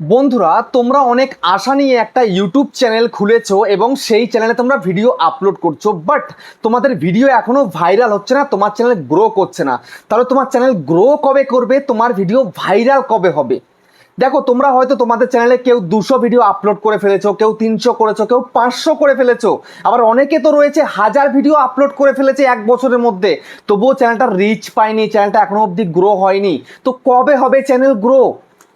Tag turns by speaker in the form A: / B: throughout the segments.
A: বন্ধুরা, তোমরা অনেক আশা নিয়ে একটা ইউটিউব চ্যানেল খুলেছো এবং সেই চ্যানেলে তোমরা ভিডিও আপলোড করছ বাট তোমাদের ভিডিও এখনও ভাইরাল হচ্ছে না, তোমার চ্যানেল গ্রো করছে না। তাহলে তোমার চ্যানেল গ্রো কবে করবে? তোমার ভিডিও ভাইরাল কবে হবে? দেখো, তোমরা হয়তো তোমাদের চ্যানেলে কেউ দুশো ভিডিও আপলোড করে ফেলেছো, কেউ তিনশো করেছ, কেউ পাঁচশো করে ফেলেছো, আবার অনেকে তো রয়েছে হাজার ভিডিও আপলোড করে ফেলেছে এক বছরের মধ্যে। তবুও চ্যানেলটা রিচ পায়নি চ্যানেলটা এখনও অবধি গ্রো হয়নি। তো কবে হবে চ্যানেল গ্রো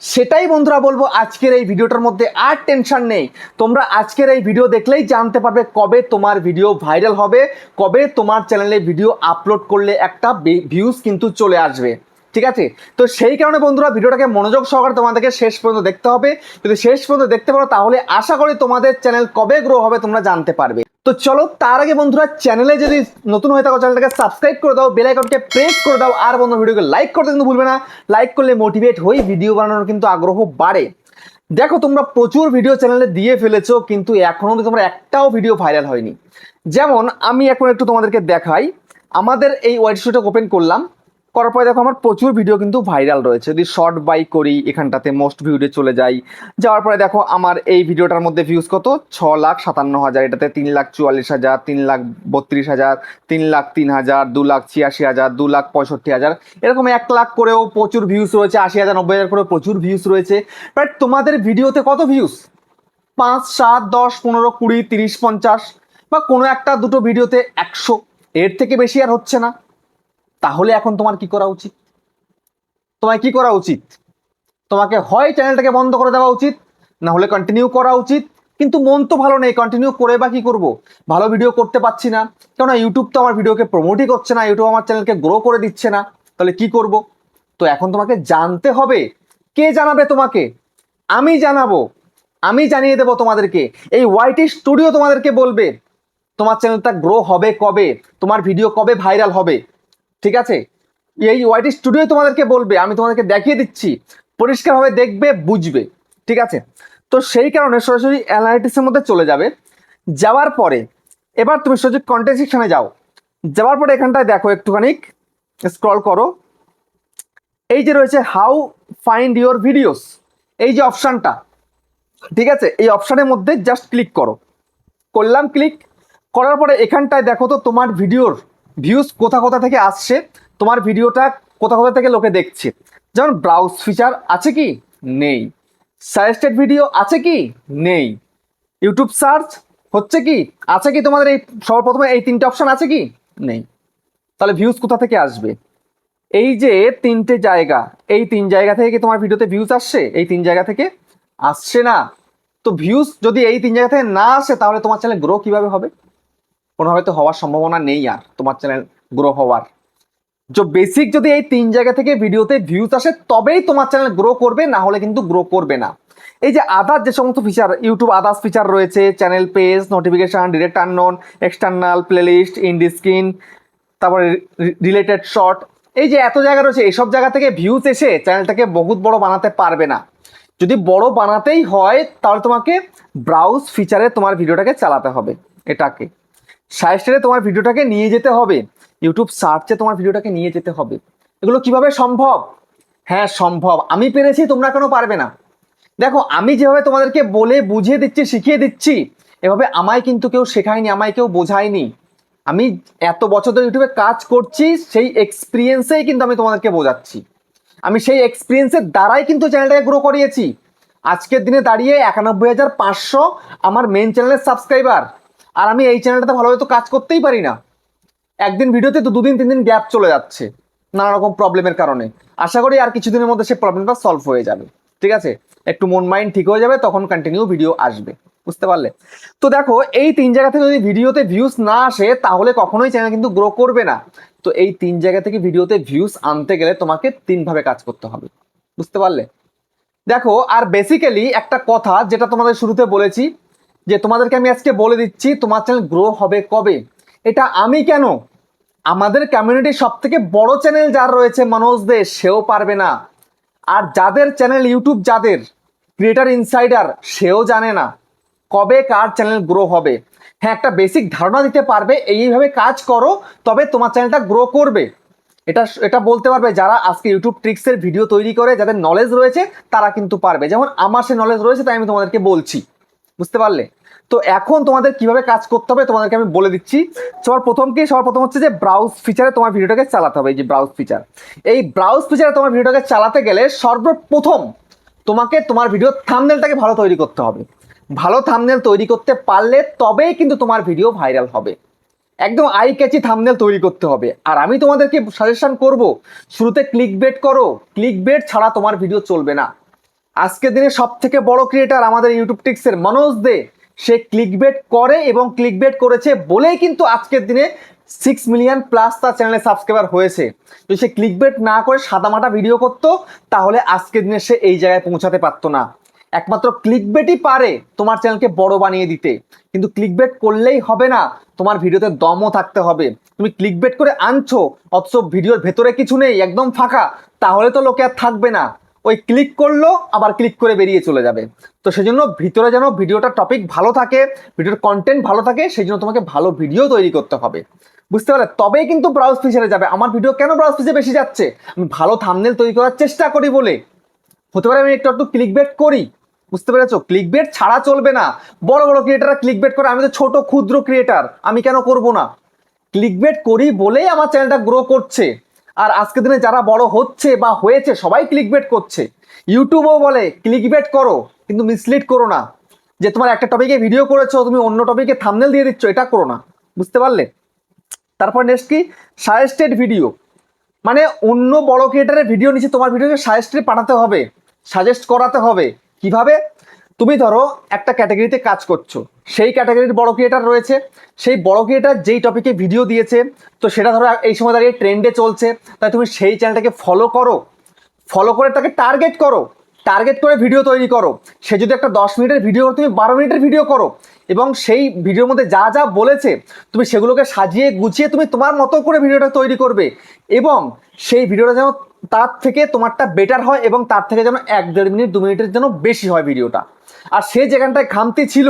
A: সেটাই বন্ধুরা বলব, আজকের এই ভিডিওটার মধ্যে আর টেনশন নেই। তোমরা আজকের এই ভিডিও দেখলেই জানতে পারবে কবে তোমার ভিডিও ভাইরাল হবে, কবে তোমার চ্যানেলে ভিডিও আপলোড করলে একটা ভিউজ কিন্তু চলে আসবে। ঠিক আছে? তো সেই কারণে বন্ধুরা ভিডিওটাকে মনোযোগ সহকারে তোমাদেরকে শেষ পর্যন্ত দেখতে হবে। যদি শেষ পর্যন্ত দেখতে পারো, তাহলে আশা করি তোমাদের চ্যানেল কবে গ্রো হবে তোমরা জানতে পারবে। তো চলো, তার আগে বন্ধুরা চ্যানেলে যদি নতুন হয়ে থাকো চ্যানেলটাকে সাবস্ক্রাইব করে দাও বেল আইকনকে প্রেস করে দাও, আর বন্ধু ভিডিওকে লাইক করতে কিন্তু ভুলবে না। লাইক করলে মোটিভেট হই ভিডিও বানানোর কিন্তু আগ্রহ বাড়ে। দেখো, তোমরা প্রচুর ভিডিও চ্যানেলে দিয়ে ফেলেছো, কিন্তু এখনও তোমরা একটাও ভিডিও ভাইরাল হয়নি। যেমন, আমি এখন একটু তোমাদেরকে দেখাই। আমাদের এই ওয়েবসাইটটা ওপেন করলাম। করার পরে দেখো আমার প্রচুর ভিডিও কিন্তু ভাইরাল রয়েছে। যদি শর্ট বাই করি, এখানটাতে মোস্ট ভিউডে চলে যাই। যাওয়ার পরে দেখো আমার এই ভিডিওটার মধ্যে ভিউজ কত? ছ লাখ সাতান্ন হাজার, এটাতে তিন লাখ চুয়াল্লিশ হাজার, তিন লাখ বত্রিশ হাজার, তিন লাখ তিন হাজার, দু লাখ ছিয়াশি হাজার, দু লাখ পঁয়ষট্টি হাজার। এরকম এক লাখ করেও প্রচুর ভিউজ রয়েছে, আশি হাজার, নব্বই হাজার করেও প্রচুর ভিউজ রয়েছে। বাট তোমাদের ভিডিওতে কত ভিউজ পাঁচ, সাত, দশ, পনেরো, কুড়ি, তিরিশ, পঞ্চাশ বা কোনো একটা দুটো ভিডিওতে একশো। এর থেকে বেশি আর হচ্ছে না। তাহলে এখন তোমার কি করা উচিত? তোমায় কি করা উচিত? তোমাকে হয় চ্যানেলটাকে বন্ধ করে দেওয়া উচিত, না হলে কন্টিনিউ করা উচিত? কিন্তু মন তো ভালো নেই কন্টিনিউ করে বা কি করব? ভালো ভিডিও করতে পারছি না। কেননা ইউটিউব তো আমার ভিডিওকে প্রমোটই করছে না ইউটিউব আমার চ্যানেলকে গ্রো করে দিচ্ছে না। তাহলে কি করব? তো এখন তোমাকে জানতে হবে। কে জানাবে তোমাকে? আমি জানাব। আমি জানিয়ে দেবো তোমাদেরকে। এই ওয়াইটি স্টুডিও তোমাদেরকে বলবে, তোমার চ্যানেলটা গ্রো হবে কবে? তোমার ভিডিও কবে ভাইরাল হবে? ঠিক আছে? এই ওয়াইটি স্টুডিও তোমাদেরকে বলবে, আমি তোমাদেরকে দেখিয়ে দিচ্ছি। পরিষ্কারভাবে দেখবে, বুঝবে। ঠিক আছে? তো সেই কারণে সরাসরি অ্যানালিটিক্সের মধ্যে চলে যাবে। যাওয়ার পরে, এবার তুমি সরাসরি কন্টেন্ট সেকশনে যাও। যাওয়ার পরে এখানটায় দেখো একটুখানি স্ক্রল করো। এই যে রয়েছে হাউ ফাইন্ড ইওর ভিডিওস এই যে অপশানটা ঠিক আছে? এই অপশানের মধ্যে জাস্ট ক্লিক করো। করলাম ক্লিক করার পরে এখানটায় দেখো তো তোমার ভিডিওর ভিউজ কোথা কোথা থেকে আসছে, তোমার ভিডিওটা কোথা কোথা থেকে লোকে দেখছে? যেমন ব্রাউজ ফিচার আছে কি? নেই। সাজেস্টেড ভিডিও আছে কি? নেই। ইউটিউব সার্চ হচ্ছে কি? আছে কি তোমাদের এই সর্বপ্রথমে এই তিনটে অপশন আছে কি? নেই। তাহলে ভিউজ কোথা থেকে আসবে? এই যে তিনটে জায়গা, এই তিন জায়গা থেকে কি তোমার ভিডিওতে ভিউজ আসছে? এই তিন জায়গা থেকে আসছে না। তো ভিউজ যদি এই তিন জায়গা থেকে না আসে, তাহলে তোমার চ্যানেল গ্রো কীভাবে হবে? কোনোভাবে তো হওয়ার সম্ভাবনা নেই আর, তোমার চ্যানেল গ্রো হওয়ার। যে বেসিক যদি এই তিন জায়গা থেকে ভিডিওতে ভিউজ আসে, তবেই তোমার চ্যানেল গ্রো করবে, না হলে কিন্তু গ্রো করবে না। এই যে আদার যে সমস্ত ফিচার ইউটিউব আদার্স ফিচার রয়েছে channel page notification direct unknown external playlist end screen তারপরে রিলেটেড শর্ট এই যে এত জায়গা রয়েছে এইসব জায়গা থেকে ভিউজ এসে চ্যানেলটাকে বহুত বড় বানাতে পারবে না। যদি বড় বানাতেই হয়, তাহলে তোমাকে ব্রাউজ ফিচারে তোমার ভিডিওটাকে চালাতে হবে, এটাকে। সাজেস্টেডে তোমার ভিডিওটাকে নিয়ে যেতে হবে। ইউটিউব সার্চে তোমার ভিডিওটাকে নিয়ে যেতে হবে। এগুলো কীভাবে সম্ভব? হ্যাঁ সম্ভব। আমি পেরেছি, তোমরা কেন পারবে না। দেখো, আমি যেভাবে তোমাদেরকে বলে বুঝিয়ে দিচ্ছি, শিখিয়ে দিচ্ছি, এভাবে আমায় কিন্তু কেউ শেখায়নি, আমায় কেউ বোঝায়নি। আমি এত বছর ধরে ইউটিউবে কাজ করছি, সেই এক্সপিরিয়েন্সেই কিন্তু আমি তোমাদেরকে বোঝাচ্ছি। আমি সেই এক্সপিরিয়েন্সের দ্বারাই কিন্তু চ্যানেলটাকে গ্রো করিয়েছি। আজকের দিনে দাঁড়িয়ে একানব্বই হাজার পাঁচশো আমার মেন চ্যানেলের সাবস্ক্রাইবার আর আমি এই চ্যানেলটাতে ভালোভাবে তো কাজ করতেই পারি না। একদিন ভিডিওতে তো দুদিন তিন দিন গ্যাপ চলে যাচ্ছে, নানা রকম প্রবলেমের কারণে। আশা করি আর কিছুদিনের মধ্যে সেই প্রবলেমটা সলভ হয়ে যাবে। ঠিক আছে? একটু মন মাইন্ড ঠিক হয়ে যাবে, তখন কন্টিনিউ ভিডিও আসবে। বুঝতে পারলে? তো দেখো, এই তিন জায়গা থেকে যদি ভিডিওতে ভিউজ না আসে, তাহলে কখনোই চ্যানেল কিন্তু গ্রো করবে না। তো এই তিন জায়গা থেকে ভিডিওতে ভিউজ আনতে গেলে তোমাকে তিনভাবে কাজ করতে হবে। বুঝতে পারলে? দেখো, আর বেসিক্যালি একটা কথা যেটা তোমাদের শুরুতে বলেছি যে তোমাদেরকে আমি আজকে বলে দিচ্ছি, তোমার চ্যানেল গ্রো হবে কবে? এটা আমি কেন? আমাদের কমিউনিটির সব থেকে বড় চ্যানেল যার রয়েছে মনোজ দে, সেও পারবে না। আর যাদের চ্যানেল ইউটিউব যাদের ক্রিয়েটার ইনসাইডার সেও জানে না কবে কার চ্যানেল গ্রো হবে। হ্যাঁ একটা বেসিক ধারণা দিতে পারবে, এইভাবে কাজ করো, তবে তোমার চ্যানেলটা গ্রো করবে। এটা এটা বলতে পারবে যারা আজকে ইউটিউব ট্রিক্সের ভিডিও তৈরি করে, যাদের নলেজ রয়েছে, তারা কিন্তু পারবে। যেমন আমার সে নলেজ রয়েছে, তাই আমি তোমাদেরকে বলছি। বুঝতে পারলে? তো এখন তোমাদের কীভাবে কাজ করতে হবে তোমাদেরকে আমি বলে দিচ্ছি। সবার প্রথম কি? সবার প্রথম হচ্ছে যে ব্রাউজ ফিচারে তোমার ভিডিওটাকে চালাতে হবে, এই যে ব্রাউজ ফিচার এই ব্রাউজ ফিচারে তোমার ভিডিওটাকে চালাতে গেলে সর্বপ্রথম তোমাকে তোমার ভিডিও থামনেলটাকে ভালো তৈরি করতে হবে। ভালো থামনেল তৈরি করতে পারলে তবেই কিন্তু তোমার ভিডিও ভাইরাল হবে। একদম আই ক্যাচি থামনেল তৈরি করতে হবে। আর আমি তোমাদেরকে সাজেশন করব, শুরুতে ক্লিক বেট করো। ক্লিক বেট ছাড়া তোমার ভিডিও চলবে না। আজকের দিনে সব থেকে বড় ক্রিয়েটার আমাদের ইউটিউব টিক্সের মনোজ দে। সে ক্লিক বেট করে এবং ক্লিক বেট করেছে বলেই কিন্তু আজকের দিনে সিক্স মিলিয়ন প্লাস তার চ্যানেলে সাবস্ক্রাইবার হয়েছে। যদি সে ক্লিক বেট না করে সাদামাটা ভিডিও করতো, তাহলে আজকের দিনে সে এই জায়গায় পৌঁছাতে পারতো না। একমাত্র ক্লিক বেটই পারে তোমার চ্যানেলকে বড় বানিয়ে দিতে। কিন্তু ক্লিক বেট করলেই হবে না, তোমার ভিডিওতে দমও থাকতে হবে। তুমি ক্লিক বেট করে আনছো, অথচ ভিডিওর ভেতরে কিছু নেই, একদম ফাঁকা, তাহলে তো লোকে আর থাকবে না। ওই ক্লিক করল, আবার ক্লিক করে বেরিয়ে চলে যাবে। তো সেজন্য ভিতরে যেন ভিডিওটা টপিক ভালো থাকে, ভিডিওর কন্টেন্ট ভালো থাকে সেই জন্য তোমাকে ভালো ভিডিও তৈরি করতে হবে। বুঝতে পারলে? তবেই কিন্তু ব্রাউজ ফিচারে যাবে। আমার ভিডিও কেন ব্রাউজ ফিচারে বেশি যাচ্ছে? আমি ভালো থামনেল তৈরি করার চেষ্টা করি বলে। হতে পারে আমি একটু একটু ক্লিক বেট করি। বুঝতে পেরেছ? ক্লিক বেট ছাড়া চলবে না। বড় বড় ক্রিয়েটাররা ক্লিক বেট করে, আমি তো ছোট ক্ষুদ্র ক্রিয়েটার আমি কেন করব না? ক্লিক বেট করি বলেই আমার চ্যানেলটা গ্রো করছে। আর আজকের দিনে যারা বড় হচ্ছে বা হয়েছে, সবাই ক্লিক বেট করছে। ইউটিউবও বলে ক্লিক বেট করো, কিন্তু মিসলিড করো না। যে তোমার একটা টপিকে ভিডিও করেছ, তুমি অন্য টপিকে থামনেল দিয়ে দিচ্ছ, এটা করো না। বুঝতে পারলে? তারপর নেক্সট কি? সাজেস্টেড ভিডিও মানে অন্য বড় ক্রিয়েটারের ভিডিও নিচে তোমার ভিডিওকে সাজেস্টেড পাঠাতে হবে সাজেস্ট করাতে হবে। কীভাবে? তুমি ধরো একটা ক্যাটাগরিতে কাজ করছ। সেই ক্যাটাগরির বড় ক্রিয়েটার রয়েছে। সেই বড় ক্রিয়েটার যেই টপিকে ভিডিও দিয়েছে, তো সেটা ধরো এই সময় দাঁড়িয়ে ট্রেন্ডে চলছে। তাই তুমি সেই চ্যানেলটাকে ফলো করো। ফলো করে তাকে টার্গেট করো। টার্গেট করে ভিডিও তৈরি করো। সে যদি একটা দশ মিনিটের ভিডিও করো, তুমি বারো মিনিটের ভিডিও করো। এবং সেই ভিডিওর মধ্যে যা যা বলেছে, তুমি সেগুলোকে সাজিয়ে গুছিয়ে তুমি তোমার মতো করে ভিডিওটা তৈরি করবে। এবং সেই ভিডিওটা যেন তার থেকে তোমারটা বেটার হয় এবং তার থেকে যেন এক দেড় মিনিট, দু মিনিটের যেন বেশি হয় ভিডিওটা আর সেই জায়গাটায় খামতি ছিল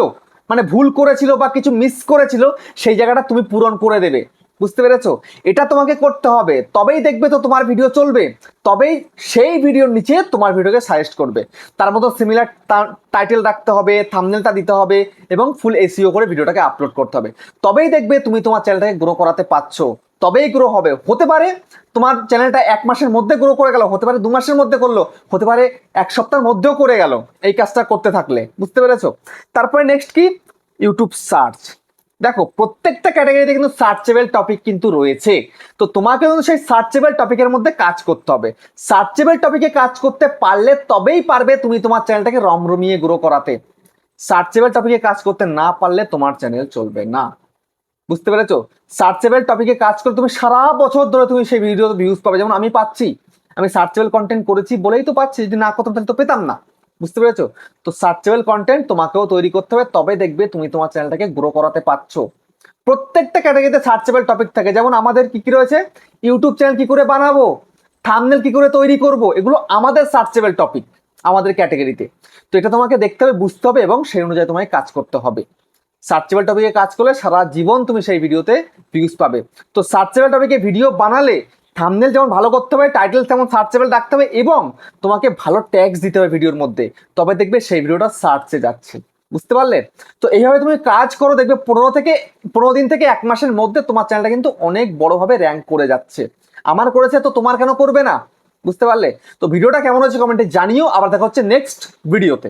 A: মানে ভুল করেছিল বা কিছু মিস করেছিল, সেই জায়গাটা তুমি পূরণ করে দেবে। বুঝতে পেরেছ? এটা তোমাকে করতে হবে। তবেই দেখবে তো তোমার ভিডিও চলবে। তবেই সেই ভিডিওর নিচে তোমার ভিডিওকে সাজেস্ট করবে। তার মতো সিমিলার টাইটেল রাখতে হবে থামনেলটা দিতে হবে এবং ফুল এসিও করে ভিডিওটাকে আপলোড করতে হবে। তবেই দেখবে তুমি তোমার চ্যানেলটাকে গ্রো করাতে পারছ। তবেই গ্রো হবে। হতে পারে তোমার চ্যানেলটা এক মাসের মধ্যে গ্রো করে গেল, হতে পারে দু মাসের মধ্যে করল, হতে পারে এক সপ্তাহের মধ্যেও করে গেল এই কাজটা করতে থাকলে। বুঝতে পেরেছ? তারপরে নেক্সট কি? ইউটিউব সার্চ দেখো, প্রত্যেকটা ক্যাটাগরিতে কিন্তু সার্চেবল টপিক কিন্তু রয়েছে। তো তোমাকে কিন্তু সেই সার্চেবল টপিকের মধ্যে কাজ করতে হবে। সার্চেবল টপিকে কাজ করতে পারলে তবেই পারবে তুমি তোমার চ্যানেলটাকে রমরমিয়ে গ্রো করাতে। সার্চেবল টপিকে কাজ করতে না পারলে তোমার চ্যানেল চলবে না। বুঝতে পেরেছ? সার্চেবল টপিকে কাজ করে তুমি সারা বছর ধরে তুমি সেই ভিডিও ভিউজ পাবে। যেমন আমি পাচ্ছি। আমি সার্চেবল কন্টেন্ট করেছি বলেই তো পাচ্ছি, যদি না করতাম তাহলে তো পেতাম না। বুঝতে পেরেছ? তো সার্চেবল কন্টেন্ট তোমাকেও তৈরি করতে হবে। তবে দেখবে তুমি তোমার চ্যানেলটাকে গ্রো করাতে পারছ। প্রত্যেকটা ক্যাটাগরিতে সার্চেবল টপিক থাকে। যেমন আমাদের কি কি রয়েছে? ইউটিউব চ্যানেল কি করে বানাবো? থামনেল কি করে তৈরি করব? এগুলো আমাদের সার্চেবল টপিক আমাদের ক্যাটাগরিতে তো এটা তোমাকে দেখতে হবে, বুঝতে হবে, এবং সেই অনুযায়ী তোমায় কাজ করতে হবে। সার্চেবল টপিকে কাজ করলে সারা জীবন তুমি সেই ভিডিওতে ভিউজ পাবে। তো সার্চেবল টপিকে ভিডিও বানালে থামনেল যেমন ভালো করতে হবে টাইটেল তেমন সার্চেবল রাখতে হবে এবং তোমাকে ভালো ট্যাক্স দিতে হবে ভিডিওর মধ্যে। তবে দেখবে সেই ভিডিওটা সার্চে যাচ্ছে। বুঝতে পারলে? তো এইভাবে তুমি কাজ করো, দেখবে পনেরো থেকে, পনেরো দিন থেকে এক মাসের মধ্যে তোমার চ্যানেলটা কিন্তু অনেক বড়ভাবে র্যাঙ্ক করে যাচ্ছে। আমার করেছে তো তোমার কেন করবে না? বুঝতে পারলে? তো ভিডিওটা কেমন হচ্ছে কমেন্টে জানিও। আবার দেখা হচ্ছে নেক্সট ভিডিওতে